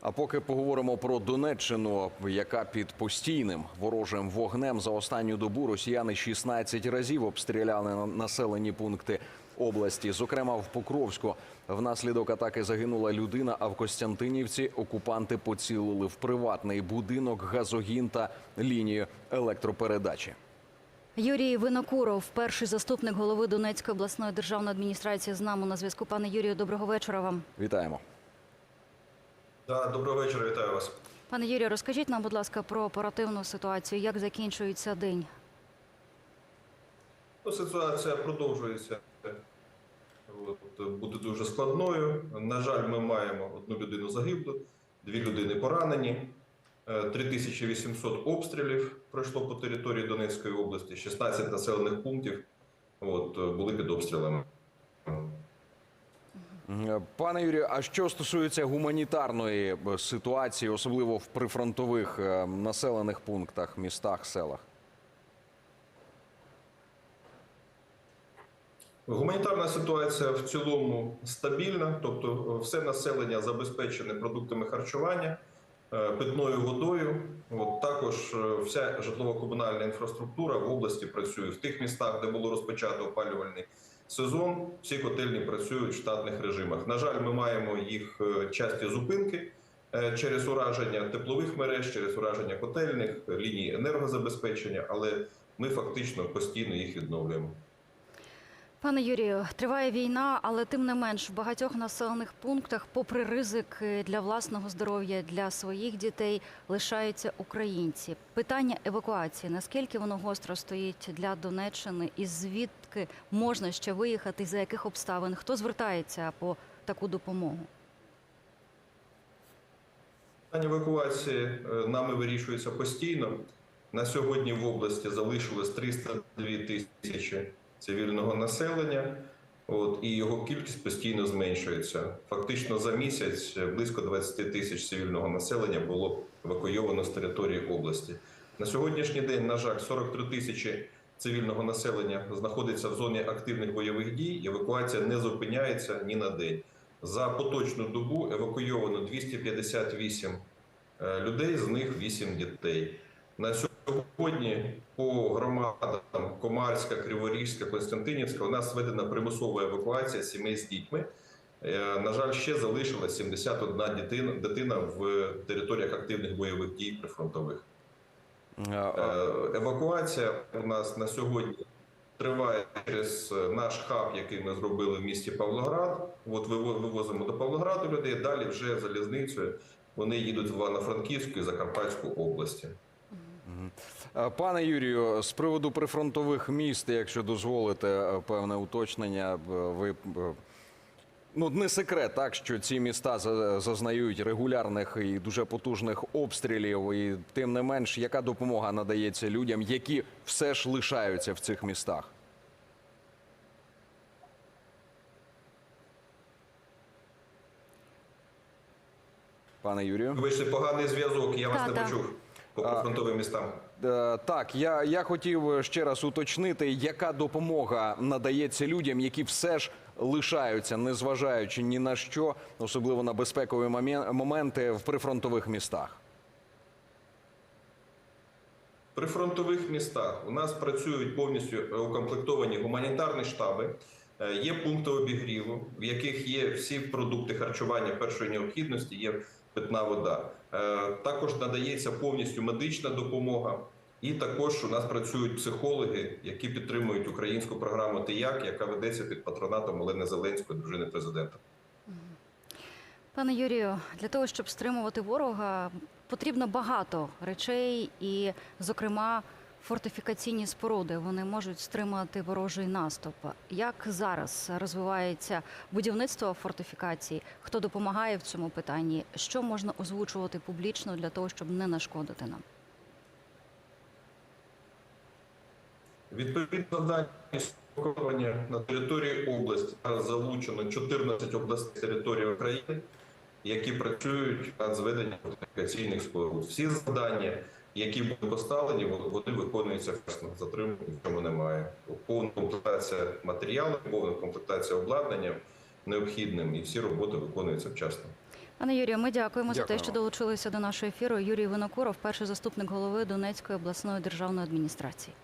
А поки поговоримо про Донеччину, яка під постійним ворожим вогнем за останню добу росіяни 16 разів обстріляли на- населені пункти області. Зокрема, в Покровську внаслідок атаки загинула людина. А в Костянтинівці окупанти поцілили в приватний будинок, газогін та лінію електропередачі. Юрій Винокуров, перший заступник голови Донецької обласної державної адміністрації, з нами на зв'язку. Пане Юрію, доброго вечора вам. Вітаємо. Да, доброго вечора, вітаю вас. Пане Юрію, розкажіть нам, будь ласка, про оперативну ситуацію. Як закінчується день? Ну, ситуація продовжується от, бути дуже складною. На жаль, ми маємо одну людину загиблу, дві людини поранені, е, 3800 обстрілів пройшло по території Донецької області, 16 населених пунктів от, е, були під обстрілами. Пане Юрію, а що стосується гуманітарної е, ситуації, особливо в прифронтових е, населених пунктах, містах, селах? Гуманітарна ситуація в цілому стабільна, тобто е, все населення забезпечене продуктами харчування, питною водою. От також вся житлово-комунальна інфраструктура в області працює в тих містах, де було розпочато опалювальний сезон. Всі котельні працюють в штатних режимах. На жаль, ми маємо їх е, часті зупинки е, через ураження теплових мереж, через ураження котельних ліній енергозабезпечення, але ми фактично постійно їх відновлюємо. Пане Юрію, триває війна, але тим не менш в багатьох населених пунктах, попри ризики для власного здоров'я, для своїх дітей, лишаються українці. Питання евакуації наскільки воно гостро стоїть для Донеччини, і звідки можна ще виїхати, за яких обставин? Хто звертається по таку допомогу? Питання евакуації е, нами вирішується постійно. На сьогодні в області залишилось 302 тисячі цивільного населення, от, і його кількість постійно зменшується. Фактично за місяць близько 20 тисяч цивільного населення було евакуйовано з території області. На сьогоднішній день, на жаль, 43 тисячі цивільного населення знаходиться в зоні активних бойових дій. Евакуація не зупиняється ні на день. За поточну добу евакуйовано 258 е, людей, з них 8 дітей. На сьогодні по громадам Комарська, Криворізька, Константинівська у нас введена примусова евакуація сімей з дітьми. Е, На жаль, ще залишилась 71 дитина, дитина в територіях активних бойових дій прифронтових. Е, Е, Евакуація у нас на сьогодні триває через наш хаб, який ми зробили в місті Павлоград. От виво- вивозимо до Павлограду людей. Далі вже залізницею вони їдуть в Івано-Франківську і Закарпатську області. Е, Пане Юрію, з приводу прифронтових міст, якщо дозволите е, певне уточнення, е, ви ну не секрет, так що ці міста за- зазнають регулярних і дуже потужних обстрілів, і тим не менш, яка допомога надається людям, які все ж лишаються в цих містах? Пане Юрію. Вийшли поганий зв'язок, я вас Та, не почув по прифронтовим містам. Е, Так, я, я хотів ще раз уточнити, яка допомога надається людям, які все ж лишаються, незважаючи ні на що, особливо на безпекові моменти в прифронтових містах. При фронтових містах у нас працюють повністю укомплектовані гуманітарні штаби. Е, Є пункти обігріву, в яких є всі продукти харчування першої необхідності, є питна вода. Е, Також надається повністю медична допомога. І також у нас працюють психологи, які підтримують українську програму ТИЯК, яка ведеться під патронатом Олени Зеленської, дружини президента. Пане Юрію, для того, щоб стримувати ворога, потрібно багато речей, і, зокрема, фортифікаційні споруди вони можуть стримати ворожий наступ. Як зараз розвивається будівництво фортифікацій? Хто допомагає в цьому питанні? Що можна озвучувати публічно для того, щоб не нашкодити нам? Відповідно завдання спілкування на території області зараз залучено 14 областей території України, які працюють над зведенням фортифікаційних споруд. Всі завдання, які були поставлені, вони виконуються вчасно. Затримки в цьому немає. Повна комплектація матеріалу, повна комплектація обладнання необхідним, і всі роботи виконуються вчасно. Пане Юрію, ми дякуємо за те, що долучилися до нашого ефіру. Юрій Винокуров, перший заступник голови Донецької обласної державної адміністрації.